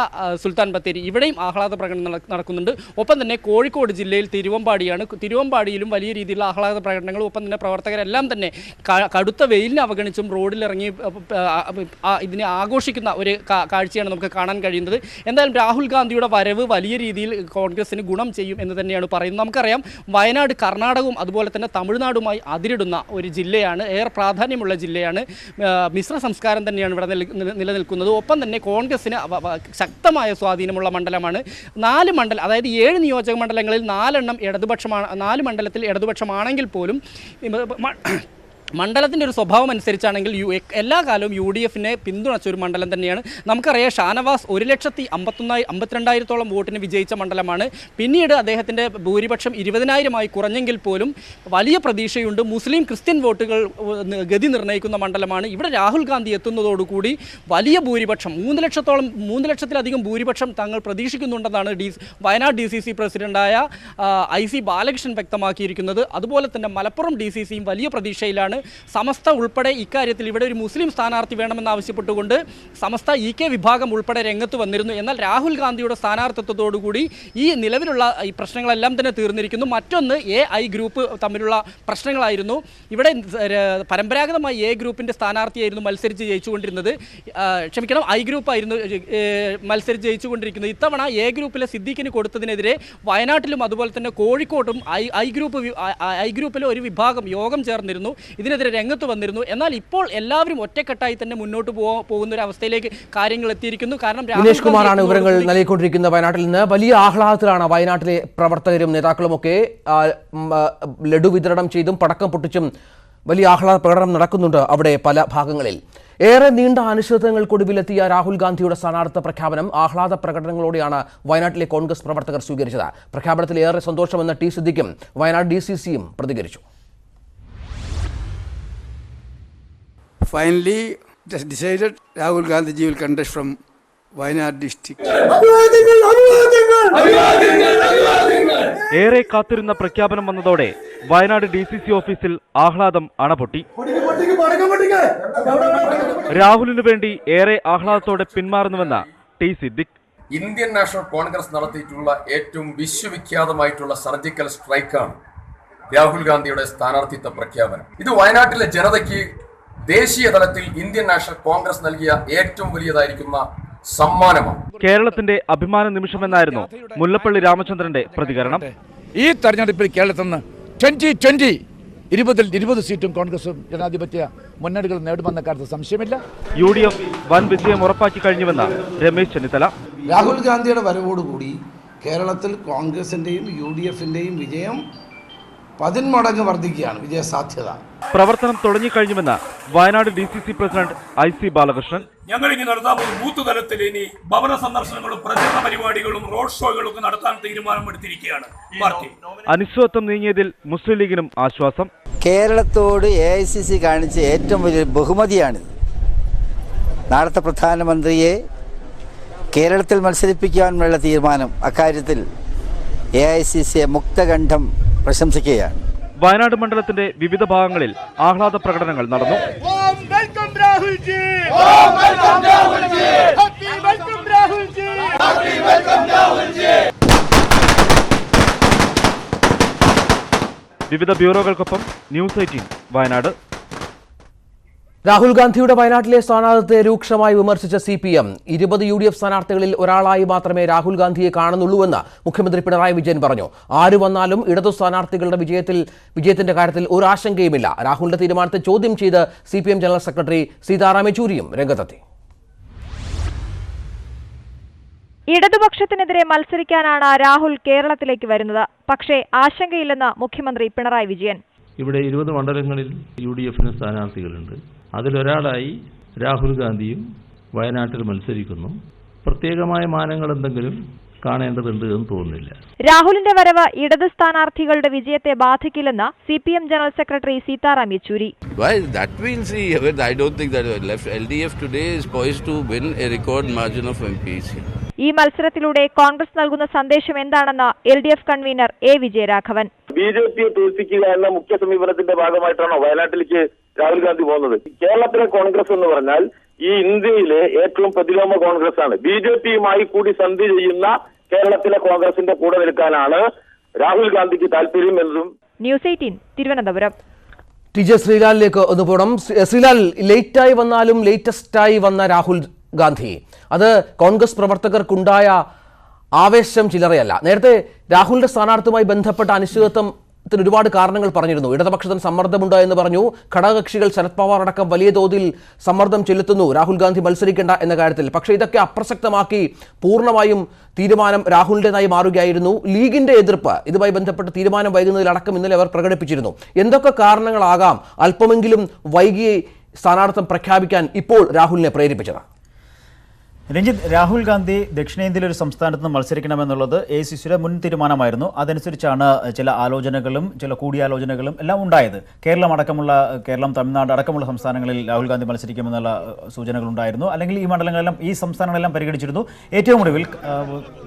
സുൽത്താൻ ബത്തേരി ഇവിടെയും ആഹ്ലാദ പ്രകടനം നടക്കുന്നുണ്ട്. ഒപ്പം തന്നെ കോഴിക്കോട് ജില്ലയിൽ തിരുവമ്പാടിയാണ്. തിരുവമ്പാടിയിലും വലിയ രീതിയിലുള്ള ആഹ്ലാദ പ്രകടനങ്ങൾ ഒപ്പം തന്നെ പ്രവർത്തകരെല്ലാം തന്നെ കടുത്ത വെയിലിനെ അവഗണിച്ചും റോഡിലിറങ്ങി ഇതിനെ ആഘോഷിക്കുന്ന ഒരു കാഴ്ചയാണ് നമുക്ക് കാണാൻ കഴിയുന്നത്. എന്തായാലും രാഹുൽ ഗാന്ധിയുടെ വരവ് വലിയ രീതിയിൽ കോൺഗ്രസിന് ഗുണം ചെയ്യും എന്ന് തന്നെയാണ് പറയുന്നത്. നമുക്കറിയാം വയനാട് കർണാടകവും അതുപോലെ തന്നെ തമിഴ്നാടുമായി അതിരിടുന്ന ഒരു ജില്ലയാണ് ഏറെ പ്രാധാന്യമുള്ള ജില്ലയാണ്. മിശ്ര സംസ്കാരം തന്നെയാണ് ഇവിടെ നില- നില- നിലനിൽക്കുന്നത്. ഒപ്പം തന്നെ കോൺഗ്രസിന് ശക്തമായ സ്വാധീനമുള്ള മണ്ഡലമാണ്. നാല് മണ്ഡലം അതായത് ഏഴ് നിയോജക മണ്ഡലങ്ങളിൽ നാലെണ്ണം ഇടതുപക്ഷമാണ് നാല് മണ്ഡലത്തിൽ ഇടതുപക്ഷമാണെങ്കിൽ പോലും മണ്ഡലത്തിന്റെ ഒരു സ്വഭാവം അനുസരിച്ചാണെങ്കിൽ യു എല്ലാ കാലവും യു ഡി എഫിനെ പിന്തുണച്ച ഒരു മണ്ഡലം തന്നെയാണ്. നമുക്കറിയാം ഷാനവാസ് ഒരു ലക്ഷത്തി അമ്പത്തൊന്നായി അമ്പത്തിരണ്ടായിരത്തോളം വോട്ടിന് വിജയിച്ച മണ്ഡലമാണ്. പിന്നീട് അദ്ദേഹത്തിന്റെ ഭൂരിപക്ഷം ഇരുപതിനായിരമായി കുറഞ്ഞെങ്കിൽ പോലും വലിയ പ്രതീക്ഷയുണ്ട്. മുസ്ലിം ക്രിസ്ത്യൻ വോട്ടുകൾ ഗതി നിർണയിക്കുന്ന മണ്ഡലമാണ്. ഇവിടെ രാഹുൽ ഗാന്ധി എത്തുന്നതോടുകൂടി വലിയ ഭൂരിപക്ഷം മൂന്ന് ലക്ഷത്തോളം മൂന്ന് ലക്ഷത്തിലധികം ഭൂരിപക്ഷം തങ്ങൾ പ്രതീക്ഷിക്കുന്നുണ്ടെന്നാണ് D Wayanad D C C പ്രസിഡന്റായ ആ, ഐ സി ബാലകൃഷ്ണൻ വ്യക്തമാക്കിയിരിക്കുന്നത്. അതുപോലെ തന്നെ മലപ്പുറം ഡി സി സിയും വലിയ പ്രതീക്ഷയിലാണ്. സമസ്ത ഉൾപ്പെടെ ഇക്കാര്യത്തിൽ ഇവിടെ ഒരു മുസ്ലിം സ്ഥാനാർത്ഥി വേണമെന്നാവശ്യപ്പെട്ടുകൊണ്ട് സമസ്ത ഇ കെ വിഭാഗം ഉൾപ്പെടെ രംഗത്ത് വന്നിരുന്നു. എന്നാൽ രാഹുൽ ഗാന്ധിയുടെ സ്ഥാനാർത്ഥിത്വത്തോടുകൂടി ഈ നിലവിലുള്ള ഈ പ്രശ്നങ്ങളെല്ലാം തന്നെ തീർന്നിരിക്കുന്നു. മറ്റൊന്ന് എ ഐ ഗ്രൂപ്പ് തമ്മിലുള്ള പ്രശ്നങ്ങളായിരുന്നു. ഇവിടെ പരമ്പരാഗതമായി എ ഗ്രൂപ്പിന്റെ സ്ഥാനാർത്ഥിയായിരുന്നു മത്സരിച്ച് ജയിച്ചുകൊണ്ടിരുന്നത്. ക്ഷമിക്കണം ഐ ഗ്രൂപ്പായിരുന്നു മത്സരിച്ച് ജയിച്ചുകൊണ്ടിരിക്കുന്നത്. ഇത്തവണ എ ഗ്രൂപ്പിലെ സിദ്ദീഖിന് കൊടുത്തതിനെതിരെ വയനാട്ടിലും അതുപോലെ തന്നെ കോഴിക്കോട്ടും ഐ ഐ ഗ്രൂപ്പ് ഐ- ഗ്രൂപ്പിലെ ഒരു വിഭാഗം യോഗം ചേർന്നിരുന്നു. ഇതിനെതിരെ രംഗത്ത് വന്നിരുന്നു. എന്നാൽ ഇപ്പോൾ എല്ലാവരും ഒറ്റക്കെട്ടായി തന്നെ മുന്നോട്ട് പോകുന്ന ഒരു അവസ്ഥയിലേക്ക് കാര്യങ്ങൾ എത്തിയിരിക്കുന്നു. കാരണം ദിനേഷ് കുമാറാണ് വിവരങ്ങൾ നൽകിക്കൊണ്ടിരിക്കുന്നത് നൽകിക്കൊണ്ടിരിക്കുന്ന വയനാട്ടിൽ നിന്ന്. വലിയ ആഹ്ലാദത്തിലാണ് വയനാട്ടിലെ പ്രവർത്തകരും നേതാക്കളുമൊക്കെ ലഡു വിതരണം ചെയ്തും പടക്കം പൊട്ടിച്ചും വലിയ ആഹ്ലാദ പ്രകടനം നടക്കുന്നുണ്ട് അവിടെ പല ഭാഗങ്ങളിൽ. ഏറെ നീണ്ട അനിശ്ചിതങ്ങൾക്കൊടുവിലെത്തിയ രാഹുൽ ഗാന്ധിയുടെ സ്ഥാനാർത്ഥ പ്രഖ്യാപനം ആഹ്ലാദ പ്രകടനങ്ങളോടെയാണ് വയനാട്ടിലെ കോൺഗ്രസ് പ്രവർത്തകർ സ്വീകരിച്ചത്. പ്രഖ്യാപനത്തിൽ ഏറെ സന്തോഷമെന്ന ടി സിദ്ദിഖും വയനാട് ഡി സി സിയും പ്രതികരിച്ചു. Finally, decided decided Rahul Gandhi ji will contest from Wayanad district. ഏറെ കാത്തിരുന്ന പ്രഖ്യാപനം വന്നതോടെ വയനാട് ഡി സി സി ഓഫീസിൽ ആഹ്ലാദം അണപൊട്ടി. രാഹുലിനു വേണ്ടി ഏറെ ആഹ്ലാദത്തോടെ പിന്മാറുന്നുവെന്ന T Siddique Indian National Congress നടത്തിയിട്ടുള്ള ഏറ്റവും വിശ്വവിഖ്യാതമായിട്ടുള്ള സർജിക്കൽ സ്ട്രൈക്കാണ് രാഹുൽ ഗാന്ധിയുടെ സ്ഥാനാർത്ഥിത്വ പ്രഖ്യാപനം. ഇത് വയനാട്ടിലെ ജനതയ്ക്ക് ദേശീയ തലത്തിൽ ഇന്ത്യൻ നാഷണൽ കോൺഗ്രസ് നൽകിയ ഏറ്റവും വലിയതായിരിക്കുന്ന സമ്മാനമാണ്. കേരളത്തിന്റെ അഭിമാന നിമിഷമെന്നായിരുന്നു മുല്ലപ്പള്ളി രാമചന്ദ്രന്റെ പ്രതികരണം. ഈ തെരഞ്ഞെടുപ്പിൽ കേരളത്തിൽ നിന്ന് ട്വന്റി ട്വന്റി ഇരുപതിൽ ഇരുപത് സീറ്റും കോൺഗ്രസും ജനാധിപത്യ മുന്നണികൾ നേടുമെന്ന കാര്യത്തിൽ സംശയമില്ല. യു ഡി എഫ് വൻ വിജയം ഉറപ്പാക്കി കഴിഞ്ഞുവെന്ന് രമേശ് ചെന്നിത്തല. രാഹുൽ ഗാന്ധിയുടെ വരവോടുകൂടി കേരളത്തിൽ കോൺഗ്രസിന്റെയും യു ഡി എഫിന്റെയും വിജയം പതിന്മടങ്ങ് വർദ്ധിക്കുകയാണ്. വിജയ സാധ്യത. പ്രവർത്തനം തുടങ്ങിക്കഴിഞ്ഞുവെന്ന് Wayanad D C C president I C Balakrishnan. ഞങ്ങൾ ഇനി നടത്താൻ പോകുന്ന ബൂത്ത് തലത്തിൽ ഇനി ഭവന സന്ദർശനങ്ങളും പ്രചരണ പരിപാടികളും റോഡ് ഷോകളും ഒക്കെ നടത്താൻ തീരുമാനമെടുത്തിരിക്കുകയാണ് പാർട്ടി. അനിശ്ചിതത്വം നീങ്ങിയതിൽ മുസ്ലിം ലീഗിനും ആശ്വാസം. കേരളത്തോട് എ ഐ സി സി കാണിച്ച ഏറ്റവും വലിയ ബഹുമതിയാണിത്. നാളത്തെ പ്രധാനമന്ത്രിയെ കേരളത്തിൽ മത്സരിപ്പിക്കാനുള്ള തീരുമാനം. അക്കാര്യത്തിൽ എ ഐ സി സിയെ മുക്തകണ്ഠം പ്രശംസിക്കുകയാണ്. വയനാട് മണ്ഡലത്തിന്റെ വിവിധ ഭാഗങ്ങളിൽ ആഹ്ലാദ പ്രകടനങ്ങൾ നടന്നു. വിവിധ ബ്യൂറോകൾക്കൊപ്പം ന്യൂസ് എയ്റ്റീൻ വയനാട്. രാഹുൽ ഗാന്ധിയുടെ വയനാട്ടിലെ സ്ഥാനാർത്ഥിയെ രൂക്ഷമായി വിമർശിച്ച സി പി എം ഇരുപത് യു ഡി എഫ് സ്ഥാനാർത്ഥികളിൽ ഒരാളായി മാത്രമേ രാഹുൽ ഗാന്ധിയെ കാണുന്നുള്ളൂവെന്ന് മുഖ്യമന്ത്രി പിണറായി വിജയൻ പറഞ്ഞു. ആര് വന്നാലും ഇടതു സ്ഥാനാർത്ഥികളുടെ വിജയത്തിൽ വിജയത്തിന്റെ കാര്യത്തിൽ ഒരു ആശങ്കയുമില്ല. രാഹുലിന്റെ തീരുമാനത്തെ ചോദ്യം ചെയ്ത് സി ജനറൽ സെക്രട്ടറി സീതാറാം യെച്ചൂരിയും രംഗത്തെത്തി. ഇടതുപക്ഷത്തിനെതിരെ മത്സരിക്കാനാണ് രാഹുൽ കേരളത്തിലേക്ക് വരുന്നത്. പക്ഷേ ആശങ്കയില്ലെന്ന് മുഖ്യമന്ത്രി പിണറായി വിജയൻ. ഇവിടെ ഇരുപത് മണ്ഡലങ്ങളിൽ യു ഡി എഫിന് സ്ഥാനാർത്ഥികളുണ്ട്. അതിലൊരാളായി രാഹുൽ ഗാന്ധിയും വയനാട്ടിൽ മത്സരിക്കുന്നു. പ്രത്യേകമായ മാനങ്ങൾ എന്തെങ്കിലും കാണേണ്ടതുണ്ട് എന്ന് തോന്നുന്നില്ല. രാഹുലിന്റെ വരവ് ഇടത് സ്ഥാനാർത്ഥികളുടെ വിജയത്തെ ബാധിക്കില്ലെന്ന് C P M general secretary Sitaram Yechury. ഈ മത്സരത്തിലൂടെ കോൺഗ്രസ് നൽകുന്ന സന്ദേശം എന്താണെന്ന് L D F convener A Vijayaraghavan. B J പിയെ തോൽപ്പിക്കുക എന്ന മുഖ്യ സമീപനത്തിന്റെ ഭാഗമായിട്ടാണോ വയനാട്ടിലേക്ക് രാഹുൽ ഗാന്ധി പോകുന്നത്? കേരളത്തിലെ കോൺഗ്രസ് എന്ന് പറഞ്ഞാൽ ഈ ഇന്ത്യയിലെ ഏറ്റവും പ്രതിലോമ കോൺഗ്രസ് ആണ് ബി ജെ പിയുമായി കൂടി സന്ധി ചെയ്യുന്ന കേരളത്തിലെ കോൺഗ്രസിന്റെ കൂടെ നിൽക്കാനാണ് രാഹുൽ ഗാന്ധിക്ക് താല്പര്യം എന്നതും news eighteen Thiruvananthapuram. T J ശ്രീലാലിലേക്ക് ഒന്ന് പോകണം ശ്രീ- ശ്രീലാൽ ലേറ്റായി വന്നാലും ലേറ്റസ്റ്റായി വന്ന രാഹുൽ ഗാന്ധി. അത് കോൺഗ്രസ് പ്രവർത്തകർക്കുണ്ടായ ആവേശം ചില്ലറയല്ല. നേരത്തെ രാഹുലിന്റെ സ്ഥാനാർത്ഥിയുമായി ബന്ധപ്പെട്ട അനിശ്ചിതത്വം ഒരുപാട് കാരണങ്ങൾ പറഞ്ഞിരുന്നു. ഇടതുപക്ഷത്തിന് സമ്മർദ്ദമുണ്ടോ എന്ന് പറഞ്ഞു. ഘടകകക്ഷികൾ ശരത് പവാർ അടക്കം വലിയ തോതിൽ സമ്മർദ്ദം ചെലുത്തുന്നു. രാഹുൽ ഗാന്ധി മത്സരിക്കേണ്ട എന്ന കാര്യത്തിൽ. പക്ഷേ ഇതൊക്കെ അപ്രസക്തമാക്കി പൂർണമായും തീരുമാനം രാഹുലിന്റെതായി മാറുകയായിരുന്നു. ലീഗിന്റെ എതിർപ്പ് ഇതുമായി ബന്ധപ്പെട്ട തീരുമാനം വൈകുന്നതിലടക്കം ഇന്നലെ അവർ പ്രകടിപ്പിച്ചിരുന്നു. എന്തൊക്കെ കാരണങ്ങളാകാം? അല്പമെങ്കിലും വൈകി സ്ഥാനാർത്ഥം പ്രഖ്യാപിക്കാൻ ഇപ്പോൾ രാഹുലിനെ പ്രേരിപ്പിച്ചത്? രഞ്ജിത്ത് രാഹുൽ ഗാന്ധി ദക്ഷിണേന്ത്യയിലെ ഒരു സംസ്ഥാനത്ത് നിന്ന് മത്സരിക്കണമെന്നുള്ളത് എ സി സിയുടെ മുൻ തീരുമാനമായിരുന്നു. അതനുസരിച്ചാണ് ചില ആലോചനകളും ചില കൂടിയാലോചനകളും എല്ലാം ഉണ്ടായത്. കേരളം അടക്കമുള്ള കേരളം തമിഴ്നാട് അടക്കമുള്ള സംസ്ഥാനങ്ങളിൽ രാഹുൽ ഗാന്ധി മത്സരിക്കുമെന്നുള്ള സൂചനകൾ ഉണ്ടായിരുന്നു അല്ലെങ്കിൽ ഈ മണ്ഡലങ്ങളെല്ലാം ഈ സംസ്ഥാനങ്ങളെല്ലാം പരിഗണിച്ചിരുന്നു. ഏറ്റവും ഒടുവിൽ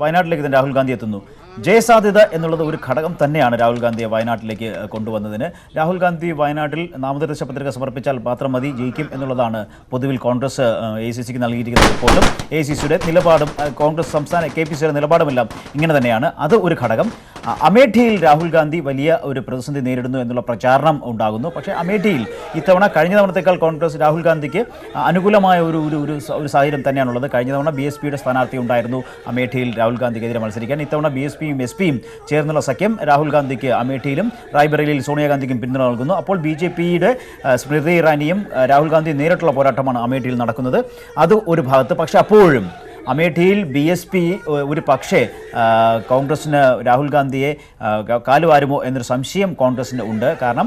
വയനാട്ടിലേക്ക് തന്നെ രാഹുൽ ഗാന്ധി എത്തുന്നു. ജയസാധ്യത എന്നുള്ളത് ഒരു ഘടകം തന്നെയാണ് രാഹുൽ ഗാന്ധിയെ വയനാട്ടിലേക്ക് കൊണ്ടുവന്നതിന്. രാഹുൽ ഗാന്ധി വയനാട്ടിൽ നാമനിർദ്ദേശ പത്രിക സമർപ്പിച്ചാൽ മാത്രം മതി ജയിക്കും എന്നുള്ളതാണ് പൊതുവിൽ കോൺഗ്രസ് എ സി സിക്ക് നൽകിയിരിക്കുന്ന റിപ്പോർട്ടും എ സി സിയുടെ നിലപാടും കോൺഗ്രസ് സംസ്ഥാന കെ പി സിയുടെ നിലപാടുമെല്ലാം ഇങ്ങനെ തന്നെയാണ്. അത് ഒരു ഘടകം. അമേഠിയിൽ രാഹുൽ ഗാന്ധി വലിയ ഒരു പ്രതിസന്ധി നേരിടുന്നു എന്നുള്ള പ്രചാരണം ഉണ്ടാകുന്നു. പക്ഷേ അമേഠിയിൽ ഇത്തവണ കഴിഞ്ഞ തവണത്തേക്കാൾ കോൺഗ്രസ് രാഹുൽ ഗാന്ധിക്ക് അനുകൂലമായ ഒരു ഒരു ഒരു സാഹചര്യം തന്നെയാണുള്ളത്. കഴിഞ്ഞ തവണ ബി എസ് പിയുടെ സ്ഥാനാർത്ഥി ഉണ്ടായിരുന്നു അമേഠിയിൽ രാഹുൽ ഗാന്ധിക്കെതിരെ മത്സരിക്കാൻ. ഇത്തവണ ബി എസ് പിയും എസ് പിയും ചേർന്നുള്ള സഖ്യം രാഹുൽ ഗാന്ധിക്ക് അമേഠിയിലും റായ്ബറേലിയിൽ സോണിയാഗാന്ധിക്കും പിന്തുണ നൽകുന്നു. അപ്പോൾ ബി ജെ പിയുടെ സ്മൃതി ഇറാനിയും രാഹുൽ ഗാന്ധി നേരിട്ടുള്ള പോരാട്ടമാണ് അമേഠിയിൽ നടക്കുന്നത്. അത് ഒരു ഭാഗത്ത്. പക്ഷേ അപ്പോഴും അമേഠിയിൽ ബി എസ് പി ഒരു പക്ഷേ കോൺഗ്രസിന് രാഹുൽ ഗാന്ധിയെ കാലുവാരുമോ എന്നൊരു സംശയം കോൺഗ്രസിന് ഉണ്ട്. കാരണം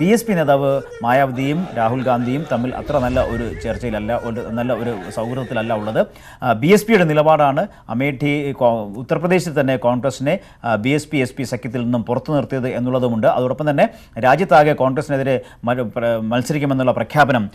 ബി എസ് പി നേതാവ് മായാവതിയും രാഹുൽ ഗാന്ധിയും തമ്മിൽ അത്ര നല്ല ഒരു ചർച്ചയിലല്ല ഒരു നല്ല ഒരു സൗഹൃദത്തിലല്ല ഉള്ളത്. ബി എസ് പിയുടെ നിലപാടാണ് അമേഠി ഉത്തർപ്രദേശിൽ തന്നെ കോൺഗ്രസിനെ B S P S P സഖ്യത്തിൽ നിന്നും പുറത്തു നിർത്തിയത് എന്നുള്ളതുമുണ്ട്. അതോടൊപ്പം തന്നെ രാജ്യത്താകെ കോൺഗ്രസിനെതിരെ മത്സരിക്കുമെന്നുള്ള പ്രഖ്യാപനം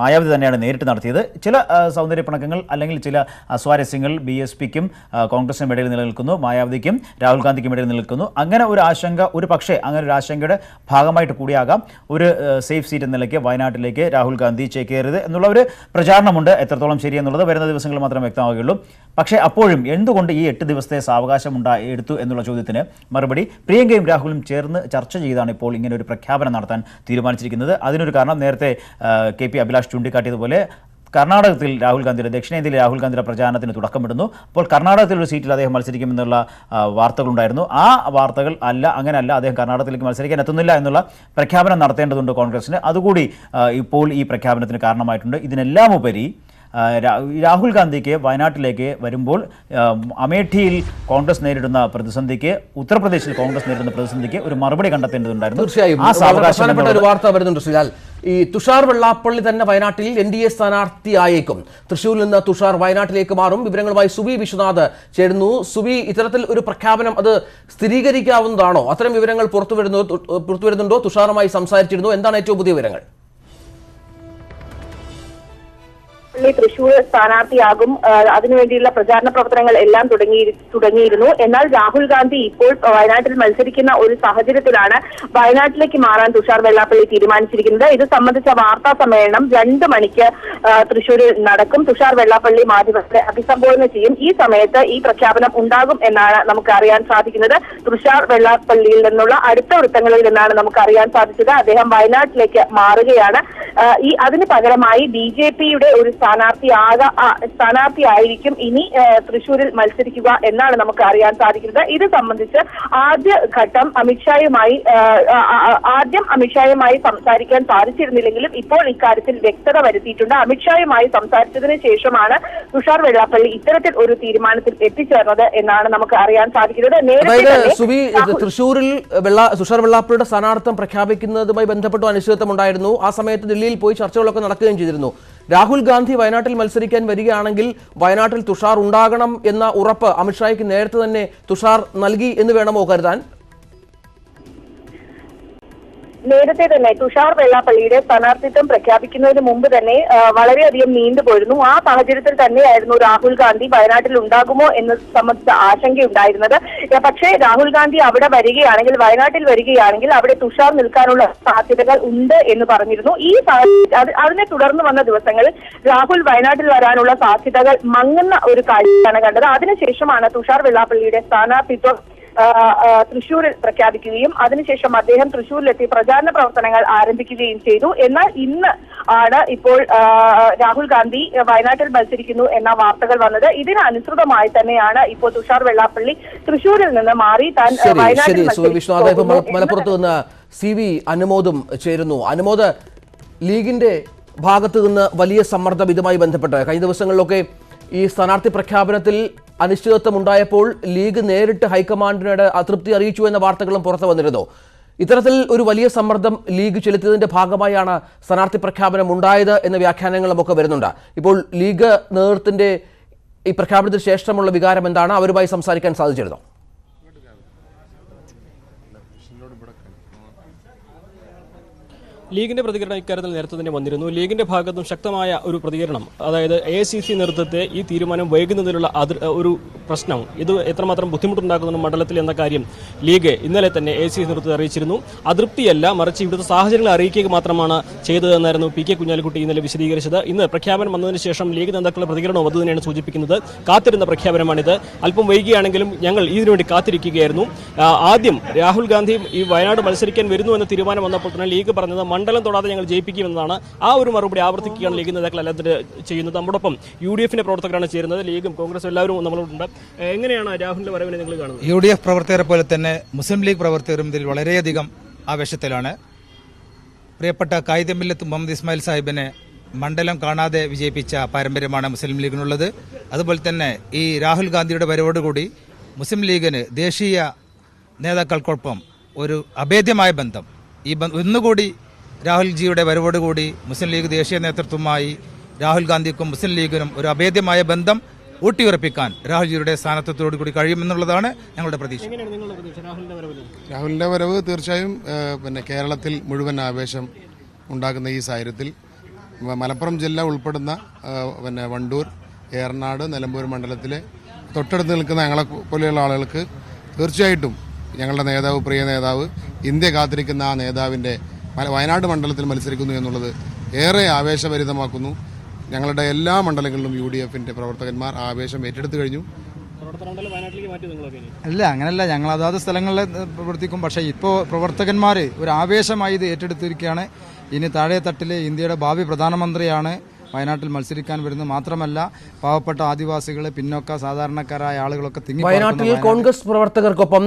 മായാവതി തന്നെയാണ് നേരിട്ട് നടത്തിയത്. ചില ആ, സൗന്ദര്യ പിണക്കങ്ങൾ അല്ലെങ്കിൽ ചില അസ്വാരസ്യങ്ങൾ ബി എസ് പിക്കും കോൺഗ്രസിനും ഇടയിൽ നിലനിൽക്കുന്നു. മായാവതിക്കും രാഹുൽ ഗാന്ധിക്കും ഇടയിൽ നിൽക്കുന്നു അങ്ങനെ ഒരു ആശങ്ക ഒരു പക്ഷേ അങ്ങനെ ഒരു ആശങ്കയുടെ ഭാഗമായിട്ട് കൂടിയാകാം. ഒരു സേഫ് സീറ്റ് എന്ന നിലയ്ക്ക് വയനാട്ടിലേക്ക് രാഹുൽ ഗാന്ധി ചേക്കേറരുത് എന്നുള്ള ഒരു പ്രചാരണമുണ്ട്. എത്രത്തോളം ശരിയെന്നുള്ളത് വരുന്ന ദിവസങ്ങൾ മാത്രമേ വ്യക്തമാവുകയുള്ളൂ. പക്ഷേ അപ്പോഴും എന്തുകൊണ്ട് ഈ എട്ട് ദിവസത്തെ സാവകാശം ഉണ്ടായി എടുത്തു എന്നുള്ള ചോദ്യത്തിന് മറുപടി പ്രിയങ്കയും രാഹുലും ചേർന്ന് ചർച്ച ചെയ്താണ് ഇപ്പോൾ ഇങ്ങനെ ഒരു പ്രഖ്യാപനം നടത്താൻ തീരുമാനിച്ചിരിക്കുന്നത്. അതിനൊരു കാരണം നേരത്തെ കെ പി അഭിലാഷ് ചൂണ്ടിക്കാട്ടിയതുപോലെ കർണാടകത്തിൽ രാഹുൽ ഗാന്ധിയുടെ ദക്ഷിണേന്ത്യയിൽ രാഹുൽ ഗാന്ധിയുടെ പ്രചാരണത്തിന് തുടക്കമിടുന്നു. അപ്പോൾ കർണാടകത്തിൽ ഒരു സീറ്റിൽ അദ്ദേഹം മത്സരിക്കുമെന്നുള്ള വാർത്തകളുണ്ടായിരുന്നു. ആ വാർത്തകൾ അല്ല അങ്ങനെയല്ല അദ്ദേഹം കർണാടകത്തിലേക്ക് മത്സരിക്കാൻ എത്തുന്നില്ല എന്നുള്ള പ്രഖ്യാപനം നടത്തേണ്ടതുണ്ട് കോൺഗ്രസിന് അതുകൂടി ഇപ്പോൾ ഈ പ്രഖ്യാപനത്തിന് കാരണമായിട്ടുണ്ട്. ഇതിനെല്ലാം ഉപരി രാഹുൽ ഗാന്ധിക്ക് വയനാട്ടിലേക്ക് വരുമ്പോൾ അമേഠിയിൽ കോൺഗ്രസ് നേരിടുന്ന പ്രതിസന്ധിക്ക് ഉത്തർപ്രദേശിൽ കോൺഗ്രസ് നേരിടുന്ന പ്രതിസന്ധിക്ക് ഒരു മറുപടി കണ്ടെത്തേണ്ടതുണ്ടായിരുന്നു. തീർച്ചയായും. ഒരു വാർത്ത വരുന്നുണ്ട് ശ്രീലാൽ. ഈ തുഷാർ വെള്ളാപ്പള്ളി തന്നെ വയനാട്ടിൽ എൻ ഡി എ സ്ഥാനാർത്ഥിയായേക്കും. തൃശൂരിൽ നിന്ന് തുഷാർ വയനാട്ടിലേക്ക് മാറും. വിവരങ്ങളുമായി സുബി വിശ്വനാഥ് ചേരുന്നു. സുബി ഇത്തരത്തിൽ ഒരു പ്രഖ്യാപനം അത് സ്ഥിരീകരിക്കാവുന്നതാണോ? അത്തരം വിവരങ്ങൾ പുറത്തു വരുന്നു പുറത്തു വരുന്നുണ്ടോ? തുഷാറുമായി സംസാരിച്ചിരുന്നു. എന്താണ് ഏറ്റവും പുതിയ വിവരങ്ങൾ? പള്ളി തൃശൂർ സ്ഥാനാർത്ഥിയാകും അതിനുവേണ്ടിയുള്ള പ്രചാരണ പ്രവർത്തനങ്ങൾ എല്ലാം തുടങ്ങി തുടങ്ങിയിരുന്നു. എന്നാൽ രാഹുൽ ഗാന്ധി ഇപ്പോൾ വയനാട്ടിൽ മത്സരിക്കുന്ന ഒരു സാഹചര്യത്തിലാണ് വയനാട്ടിലേക്ക് മാറാൻ തുഷാർ വെള്ളാപ്പള്ളി തീരുമാനിച്ചിരിക്കുന്നത്. ഇത് സംബന്ധിച്ച വാർത്താ സമ്മേളനം രണ്ട് മണിക്ക് തൃശൂരിൽ നടക്കും. തുഷാർ വെള്ളാപ്പള്ളി മാധ്യമത്തെ അഭിസംബോധന ചെയ്യും. ഈ സമയത്ത് ഈ പ്രഖ്യാപനം ഉണ്ടാകും എന്നാണ് നമുക്ക് അറിയാൻ സാധിക്കുന്നത്. തുഷാർ വെള്ളാപ്പള്ളിയിൽ നിന്നുള്ള അടുത്ത വൃത്തങ്ങളിൽ നിന്നാണ് നമുക്ക് അറിയാൻ സാധിച്ചത്. അദ്ദേഹം വയനാട്ടിലേക്ക് മാറുകയാണ്. ഈ അതിന് പകരമായി ബി ജെ പിയുടെ ഒരു സ്ഥാനാർത്ഥിയാക ആ, സ്ഥാനാർത്ഥിയായിരിക്കും ഇനി തൃശൂരിൽ മത്സരിക്കുക എന്നാണ് നമുക്ക് അറിയാൻ സാധിക്കുന്നത്. ഇത് സംബന്ധിച്ച് ആദ്യ ഘട്ടം അമിത്ഷായുമായി ആദ്യം അമിത്ഷായുമായി സംസാരിക്കാൻ സാധിച്ചിരുന്നില്ലെങ്കിലും ഇപ്പോൾ ഇക്കാര്യത്തിൽ വ്യക്തത വരുത്തിയിട്ടുണ്ട്. അമിത്ഷായുമായി സംസാരിച്ചതിന് ശേഷമാണ് തുഷാർ വെള്ളാപ്പള്ളി ഇത്തരത്തിൽ ഒരു തീരുമാനത്തിൽ എത്തിച്ചേർന്നത് എന്നാണ് നമുക്ക് അറിയാൻ സാധിക്കുന്നത്. നേരത്തെ സുബി തൃശൂരിൽ തുഷാർ വെള്ളാപ്പള്ളിയുടെ സ്ഥാനാർത്ഥം പ്രഖ്യാപിക്കുന്നതുമായി ബന്ധപ്പെട്ട അനിശ്ചിതത്വം ഉണ്ടായിരുന്നു. ആ സമയത്ത് ദില്ലിയിൽ പോയി ചർച്ചകളൊക്കെ നടക്കുകയും ചെയ്തിരുന്നു. രാഹുൽ ഗാന്ധി വയനാട്ടിൽ മത്സരിക്കാൻ വരികയാണെങ്കിൽ വയനാട്ടിൽ തുഷാർ ഉണ്ടാകണം എന്ന ഉറപ്പ് അമിത്ഷായ്ക്ക് നേരത്തെ തന്നെ തുഷാർ നൽകി എന്ന് വേണമോ കരുതാൻ? നേരത്തെ തന്നെ തുഷാർ വെള്ളാപ്പള്ളിയുടെ സ്ഥാനാർത്ഥിത്വം പ്രഖ്യാപിക്കുന്നതിന് മുമ്പ് തന്നെ വളരെയധികം നീണ്ടുപോയിരുന്നു ആ സാഹചര്യത്തിൽ തന്നെയായിരുന്നു രാഹുൽ ഗാന്ധി വയനാട്ടിൽ ഉണ്ടാകുമോ എന്ന് സംബന്ധിച്ച ആശങ്കയുണ്ടായിരുന്നത്. പക്ഷേ രാഹുൽ ഗാന്ധി അവിടെ വരികയാണെങ്കിൽ വയനാട്ടിൽ വരികയാണെങ്കിൽ അവിടെ തുഷാർ നിൽക്കാനുള്ള സാധ്യതകൾ ഉണ്ട് എന്ന് പറഞ്ഞിരുന്നു. ഈ അതിനെ തുടർന്ന് വന്ന ദിവസങ്ങളിൽ രാഹുൽ വയനാട്ടിൽ വരാനുള്ള സാധ്യതകൾ മങ്ങുന്ന ഒരു കാഴ്ചയാണ് കണ്ടത്. അതിനുശേഷമാണ് തുഷാർ വെള്ളാപ്പള്ളിയുടെ സ്ഥാനാർത്ഥിത്വം തൃശൂരിൽ പ്രഖ്യാപിക്കുകയും അതിനുശേഷം അദ്ദേഹം തൃശൂരിലെത്തി പ്രചാരണ പ്രവർത്തനങ്ങൾ ആരംഭിക്കുകയും ചെയ്തു. എന്നാൽ ഇന്ന് ആണ് ഇപ്പോൾ രാഹുൽ ഗാന്ധി വയനാട്ടിൽ മത്സരിക്കുന്നു എന്ന വാർത്തകൾ വന്നത്. ഇതിനനുസൃതമായി തന്നെയാണ് ഇപ്പോൾ തുഷാർ വെള്ളാപ്പള്ളി തൃശൂരിൽ നിന്ന് മാറി. താൻ വയനാട്ടിൽ മലപ്പുറത്ത് നിന്ന് സി വി അനുമോദും ചേരുന്നു. അനുമോദ ലീഗിന്റെ ഭാഗത്ത് നിന്ന് വലിയ സമ്മർദ്ദം ഇതുമായി ബന്ധപ്പെട്ട്. കഴിഞ്ഞ ദിവസങ്ങളിലൊക്കെ ഈ സ്ഥാനാർത്ഥി പ്രഖ്യാപനത്തിൽ അനിശ്ചിതത്വം ഉണ്ടായപ്പോൾ ലീഗ് നേരിട്ട് ഹൈക്കമാൻഡിനോട് അതൃപ്തി അറിയിച്ചു എന്ന വാർത്തകളും പുറത്തു വന്നിരുന്നു. ഇത്തരത്തിൽ ഒരു വലിയ സമ്മർദ്ദം ലീഗ് ചെലുത്തിയതിന്റെ ഭാഗമായാണ് സ്ഥാനാർത്ഥി പ്രഖ്യാപനം ഉണ്ടായത് എന്ന വ്യാഖ്യാനങ്ങളും ഒക്കെ വരുന്നുണ്ട്. ഇപ്പോൾ ലീഗ് നേതൃത്വത്തിന്റെ ഈ പ്രഖ്യാപനത്തിന് ശേഷമുള്ള വികാരം എന്താണ്? അവരുമായി സംസാരിക്കാൻ സാധിച്ചിരുന്നോ? ലീഗിന്റെ പ്രതികരണം ഇക്കാര്യത്തിൽ നേരത്തെ തന്നെ വന്നിരുന്നു. ലീഗിന്റെ ഭാഗത്തും ശക്തമായ ഒരു പ്രതികരണം അതായത് എ സി സി നേതൃത്വത്തെ ഈ തീരുമാനം വൈകുന്നതിനുള്ള ഒരു പ്രശ്നം. ഇത് എത്രമാത്രം ബുദ്ധിമുട്ടുണ്ടാക്കുന്നു മണ്ഡലത്തിൽ എന്ന കാര്യം ലീഗ് ഇന്നലെ തന്നെ എ സി സി നേതൃത്വത്തെ അറിയിച്ചിരുന്നു. അതൃപ്തിയല്ല മറിച്ച് ഇവിടുത്തെ സാഹചര്യങ്ങൾ അറിയിക്കുക മാത്രമാണ് ചെയ്തതെന്നായിരുന്നു പി കെ കുഞ്ഞാലിക്കുട്ടി ഇന്നലെ വിശദീകരിച്ചത്. ഇന്ന് പ്രഖ്യാപനം വന്നതിന് ശേഷം ലീഗ് നേതാക്കളുടെ പ്രതികരണം അത് തന്നെയാണ് സൂചിപ്പിക്കുന്നത്. കാത്തിരുന്ന പ്രഖ്യാപനമാണിത്. അല്പം വൈകിയാണെങ്കിലും ഞങ്ങൾ ഇതിനുവേണ്ടി കാത്തിരിക്കുകയായിരുന്നു. ആദ്യം രാഹുൽ ഗാന്ധി ഈ വയനാട് മത്സരിക്കാൻ വരുന്നു എന്ന തീരുമാനം വന്നപ്പോൾ തന്നെ ലീഗ് പറഞ്ഞത് മണ്ഡലം തൊടാതെ ഞങ്ങൾ ജയിപ്പിക്കുമെന്നാണ് ആ ഒരു മറുപടി ആവർത്തിക്കുകയാണ് ലീഗ് നേതാക്കൾ എല്ലാത്തിനും ചെയ്യുന്നത്. നമ്മോടൊപ്പം യു ഡി എഫിന്റെ പ്രവർത്തകരാണ് ചേരുന്നത്. ലീഗും കോൺഗ്രസും എല്ലാവരും നമ്മളോടുണ്ട്. എങ്ങനെയാണ് രാഹുലിന്റെ വരവിനെ നിങ്ങൾ കാണുന്നത്? യു ഡി എഫ് പ്രവർത്തകരെ പോലെ തന്നെ മുസ്ലിം ലീഗ് പ്രവർത്തകരും ഇതിൽ വളരെയധികം ആവേശത്തിലാണ്. പ്രിയപ്പെട്ട കായികമില്ലത്ത് മുഹമ്മദ് ഇസ്മായിൽ സാഹിബിനെ മണ്ഡലം കാണാതെ വിജയിപ്പിച്ച പാരമ്പര്യമാണ് മുസ്ലിം ലീഗിനുള്ളത്. അതുപോലെ തന്നെ ഈ രാഹുൽ ഗാന്ധിയുടെ വരവോടുകൂടി മുസ്ലിം ലീഗിന് ദേശീയ നേതാക്കൾക്കൊപ്പം ഒരു അഭേദ്യമായ ബന്ധം. ഈ ബന്ധം ഒന്നുകൂടി രാഹുൽജിയുടെ വരവോടുകൂടി മുസ്ലിം ലീഗ് ദേശീയ നേതൃത്വവുമായി രാഹുൽ ഗാന്ധിക്കും മുസ്ലിം ലീഗിനും ഒരു അഭേദ്യമായ ബന്ധം ഊട്ടിയുറപ്പിക്കാൻ രാഹുൽജിയുടെ സ്ഥാനത്വത്തോടു കൂടി കഴിയുമെന്നുള്ളതാണ് ഞങ്ങളുടെ പ്രതീക്ഷ. എങ്ങനെയാണ് നിങ്ങളുടെ പ്രതീക്ഷ? രാഹുലിന്റെ വരവ് തീർച്ചയായും പിന്നെ കേരളത്തിൽ മുഴുവൻ ആവേശം ഉണ്ടാക്കുന്ന ഈ സാഹചര്യത്തിൽ മലപ്പുറം ജില്ല ഉൾപ്പെടുന്ന പിന്നെ വണ്ടൂർ ഏറനാട് നിലമ്പൂർ മണ്ഡലത്തിലെ തൊട്ടടുത്ത് നിൽക്കുന്ന ഞങ്ങളെ പോലെയുള്ള ആളുകൾക്ക് തീർച്ചയായിട്ടും ഞങ്ങളുടെ നേതാവ് പ്രിയ നേതാവ് ഇന്ത്യ കാത്തിരിക്കുന്ന ആ നേതാവിന്റെ വയനാട് മണ്ഡലത്തിൽ മത്സരിക്കുന്നു എന്നുള്ളത് ഏറെ ആവേശഭരിതമാക്കുന്നു. ഞങ്ങളുടെ എല്ലാ മണ്ഡലങ്ങളിലും യു ഡി എഫിന്റെ പ്രവർത്തകന്മാർ ആവേശം ഏറ്റെടുത്തു കഴിഞ്ഞു. പ്രവർത്തനം വയനാട്ടിലേക്ക് മാറ്റി നിങ്ങളൊക്കെ ഇനി? അല്ല അങ്ങനല്ല. ഞങ്ങൾ അതാത് സ്ഥലങ്ങളിൽ പ്രവർത്തിക്കും. പക്ഷേ ഇപ്പോൾ പ്രവർത്തകന്മാർ ഒരു ആവേശമായി ഇത് ഏറ്റെടുത്തിരിക്കുകയാണ്. ഇനി താഴെ തട്ടിലെ ഇന്ത്യയുടെ ഭാവി പ്രധാനമന്ത്രിയാണ് വയനാട്ടിൽ മത്സരിക്കാൻ വരുന്നത് മാത്രമല്ല പാവപ്പെട്ട ആദിവാസികൾ പിന്നോക്ക സാധാരണക്കാരായ ആളുകളൊക്കെ തിങ്ങി വയനാട്ടിൽ കോൺഗ്രസ് പ്രവർത്തകർക്കൊപ്പം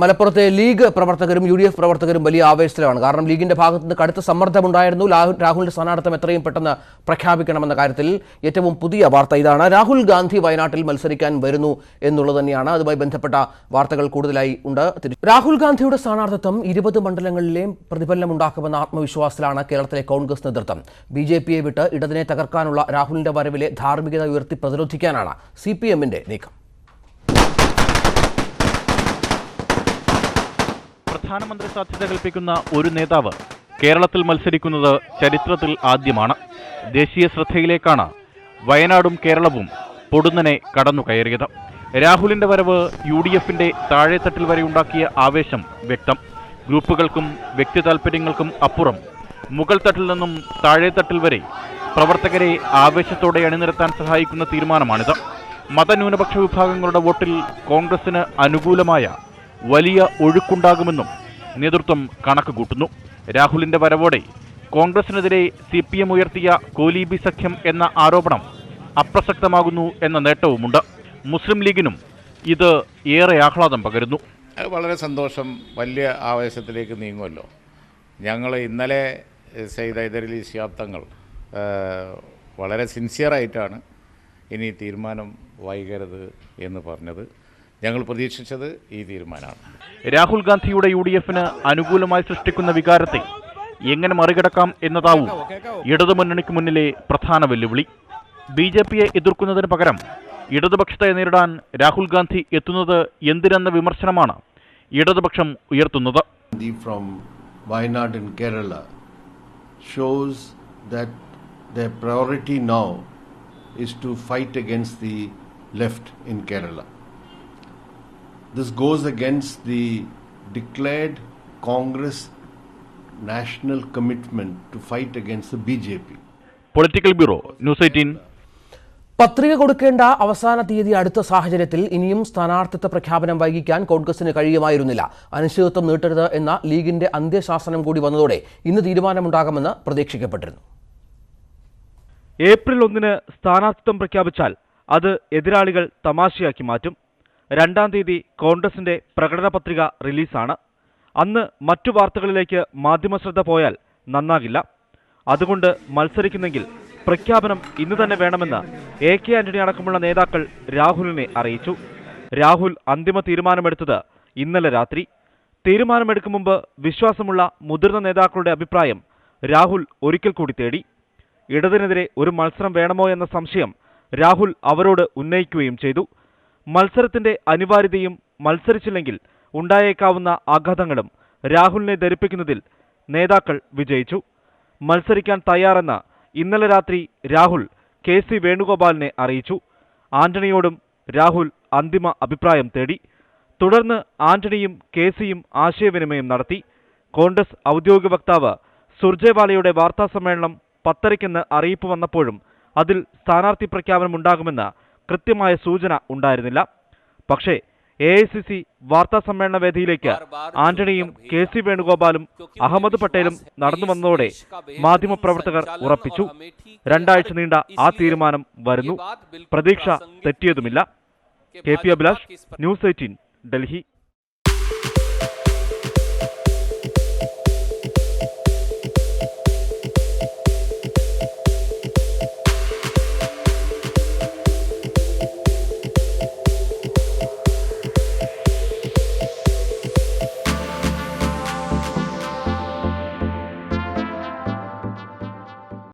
മലപ്പുറത്തെ ലീഗ് പ്രവർത്തകരും യു ഡി എഫ് പ്രവർത്തകരും വലിയ ആവേശത്തിലാണ്. കാരണം ലീഗിന്റെ ഭാഗത്ത് നിന്ന് കടുത്ത സമ്മർദ്ദമുണ്ടായിരുന്നു. രാഹുലിന്റെ സ്ഥാനാർത്ഥം എത്രയും പെട്ടെന്ന് പ്രഖ്യാപിക്കണമെന്ന കാര്യത്തിൽ ഏറ്റവും പുതിയ വാർത്ത ഇതാണ്. രാഹുൽ ഗാന്ധി വയനാട്ടിൽ മത്സരിക്കാൻ വരുന്നു എന്നുള്ളത് തന്നെയാണ്. അതുമായി ബന്ധപ്പെട്ട വാർത്തകൾ കൂടുതലായി ഉണ്ട്. രാഹുൽ ഗാന്ധിയുടെ സ്ഥാനാർത്ഥിത്വം ഇരുപത് മണ്ഡലങ്ങളിലെയും പ്രതിഫലനമുണ്ടാക്കുമെന്ന ആത്മവിശ്വാസത്തിലാണ് കേരളത്തിലെ കോൺഗ്രസ് നേതൃത്വം. ബി ജെ പിയെ വിട്ട് ഇടതിനെ തകർക്കാനുള്ള രാഹുലിന്റെ വരവിലെ ധാർമ്മികത ഉയർത്തി പ്രതിരോധിക്കാനാണ് സി പി എമ്മിന്റെ നീക്കം. പ്രധാനമന്ത്രി സാധ്യത കൽപ്പിക്കുന്ന ഒരു നേതാവ് കേരളത്തിൽ മത്സരിക്കുന്നത് ചരിത്രത്തിൽ ആദ്യമാണ്. ദേശീയ ശ്രദ്ധയിലേക്കാണ് വയനാടും കേരളവും പൊടുന്നനെ കടന്നു കയറിയത് രാഹുലിന്റെ വരവ് യു ഡി എഫിന്റെ താഴെത്തട്ടിൽ വരെ ഉണ്ടാക്കിയ ആവേശം വ്യക്തം. ഗ്രൂപ്പുകൾക്കും വ്യക്തി താൽപ്പര്യങ്ങൾക്കും അപ്പുറം മുകൾ തട്ടിൽ നിന്നും താഴെത്തട്ടിൽ വരെ പ്രവർത്തകരെ ആവേശത്തോടെ അണിനിരത്താൻ സഹായിക്കുന്ന തീരുമാനമാണിത്. മതന്യൂനപക്ഷ വിഭാഗങ്ങളുടെ വോട്ടിൽ കോൺഗ്രസിന് അനുകൂലമായ വലിയ ഒഴുക്കുണ്ടാകുമെന്നും നേതൃത്വം കണക്ക് കൂട്ടുന്നു രാഹുലിന്റെ വരവോടെ കോൺഗ്രസിനെതിരെ സി പി എം ഉയർത്തിയ കോലീബി സഖ്യം എന്ന ആരോപണം അപ്രസക്തമാകുന്നു എന്ന നേട്ടവുമുണ്ട്. മുസ്ലിം ലീഗിനും ഇത് ഏറെ ആഹ്ലാദം പകരുന്നു. വളരെ സന്തോഷം. വലിയ ആവേശത്തിലേക്ക് നീങ്ങുമല്ലോ. ഞങ്ങൾ ഇന്നലെ സെയ്ദ് ഹൈദരലി ശാബ്ദങ്ങൾ വളരെ സിൻസിയറായിട്ടാണ് ഇനി തീരുമാനം വൈകരുത് എന്ന് പറഞ്ഞത്. ഞങ്ങൾ പ്രതീക്ഷിച്ചത് ഈ തീരുമാനമാണ്. രാഹുൽ ഗാന്ധിയുടെ യു ഡി എഫിന് അനുകൂലമായി സൃഷ്ടിക്കുന്ന വികാരത്തെ എങ്ങനെ മറികടക്കാം എന്നതാവും ഇടതുമുന്നണിക്ക് മുന്നിലെ പ്രധാന വെല്ലുവിളി. ബി ജെ പിയെ എതിർക്കുന്നതിന് പകരം ഇടതുപക്ഷത്തെ നേരിടാൻ രാഹുൽ ഗാന്ധി എത്തുന്നത് എന്തിനെന്ന വിമർശനമാണ് ഇടതുപക്ഷം ഉയർത്തുന്നത്. Kerala shows that their priority now is to fight against the left in Kerala. This goes against the declared Congress national commitment to fight against the BJP. Political Bureau, News 18. പത്രിക കൊടുക്കേണ്ട അവസാന തീയതി അടുത്ത സാഹചര്യത്തിൽ ഇനിയും സ്ഥാനാർത്ഥിത്വ പ്രഖ്യാപനം വൈകിക്കാൻ കോൺഗ്രസിന് കഴിയുമായിരുന്നില്ല അനിശ്ചിതത്വം നീട്ടരുത് എന്ന ലീഗിന്റെ അന്ത്യശാസനം കൂടി വന്നതോടെ ഇന്ന് തീരുമാനമുണ്ടാകുമെന്ന് പ്രതീക്ഷിക്കപ്പെട്ടിരുന്നു ഏപ്രിൽ ഒന്നിന് സ്ഥാനാർത്ഥിത്വം പ്രഖ്യാപിച്ചാൽ അത് എതിരാളികൾ തമാശയാക്കി മാറ്റും രണ്ടാം തീയതി കോൺഗ്രസിന്റെ പ്രകടന പത്രിക റിലീസാണ്. അന്ന് മറ്റു വാർത്തകളിലേക്ക് മാധ്യമശ്രദ്ധ പോയാൽ നന്നാകില്ല. അതുകൊണ്ട് മത്സരിക്കുന്നെങ്കിൽ പ്രഖ്യാപനം ഇന്ന് തന്നെ വേണമെന്ന് എ കെ ആന്റണി അടക്കമുള്ള നേതാക്കൾ രാഹുലിനെ അറിയിച്ചു. രാഹുൽ അന്തിമ തീരുമാനമെടുത്തത് ഇന്നലെ രാത്രി. തീരുമാനമെടുക്കും മുമ്പ് വിശ്വാസമുള്ള മുതിർന്ന നേതാക്കളുടെ അഭിപ്രായം രാഹുൽ ഒരിക്കൽ കൂടി തേടി. ഇടതിനെതിരെ ഒരു മത്സരം വേണമോ എന്ന സംശയം രാഹുൽ അവരോട് ഉന്നയിക്കുകയും ചെയ്തു. മത്സരത്തിന്റെ അനിവാര്യതയും മത്സരിച്ചില്ലെങ്കിൽ ഉണ്ടായേക്കാവുന്ന ആഘാതങ്ങളും രാഹുലിനെ ധരിപ്പിക്കുന്നതിൽ നേതാക്കൾ വിജയിച്ചു. മത്സരിക്കാൻ തയ്യാറെന്ന ഇന്നലെ രാത്രി രാഹുൽ കെ സി വേണുഗോപാലിനെ അറിയിച്ചു. ആന്റണിയോടും രാഹുൽ അന്തിമ അഭിപ്രായം തേടി. തുടർന്ന് ആന്റണിയും കെ സിയും ആശയവിനിമയം നടത്തി. കോൺഗ്രസ് ഔദ്യോഗിക വക്താവ് സുർജേവാലയുടെ വാർത്താസമ്മേളനം പത്തരയ്ക്കെന്ന് അറിയിപ്പ് വന്നപ്പോഴും അതിൽ സ്ഥാനാർത്ഥി പ്രഖ്യാപനം ഉണ്ടാകുമെന്ന് കൃത്യമായ സൂചന ഉണ്ടായിരുന്നില്ല. പക്ഷേ എ ഐ സി സി വാർത്താ സമ്മേളന വേദിയിലേക്ക് ആന്റണിയും കെ സി വേണുഗോപാലും അഹമ്മദ് പട്ടേലും നടന്നു വന്നതോടെ മാധ്യമപ്രവർത്തകർ ഉറപ്പിച്ചു. രണ്ടാഴ്ച നീണ്ട ആ തീരുമാനം വരുന്നു. പ്രതീക്ഷ തെറ്റിയതുമില്ല. K P Abhilash news eighteen Delhi.